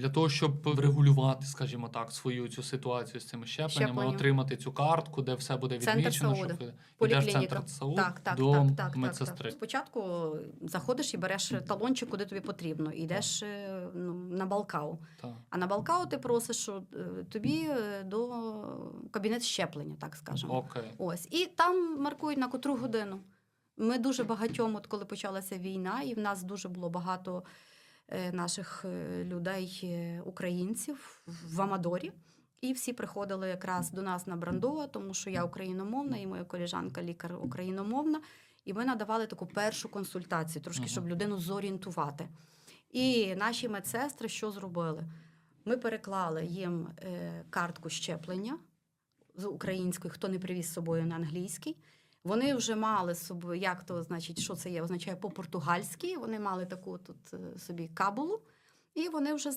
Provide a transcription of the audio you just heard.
Для того, щоб врегулювати, скажімо так, свою цю ситуацію з цими щепленнями, Щеплення. отримати цю картку, де все буде Центр відмічено, Сауди. щоб ви йдеш в центр ЦАУ Так, так, до так, так, медсестри. так, так. Спочатку заходиш і береш талончик, куди тобі потрібно, і йдеш е, ну, на Балкау. Так. А на Балкау ти просиш що, е, тобі е, до кабінет щеплення, так скажемо. Окей. Ось. І там маркують на котру годину. Ми дуже багатьом, от коли почалася війна, і в нас дуже було багато наших е, людей, е, українців в Амадорі. І всі приходили якраз до нас на Брандова, тому що я україномовна, і моя коліжанка лікар україномовна. І ми надавали таку першу консультацію, трошки, щоб людину зорієнтувати. І наші медсестри що зробили? Ми переклали їм е, картку щеплення з української, хто не привіз з собою на англійський. Вони вже мали собі, як то значить, що це є, означає по-португальськи. Вони мали таку тут е, собі кабулу, і вони вже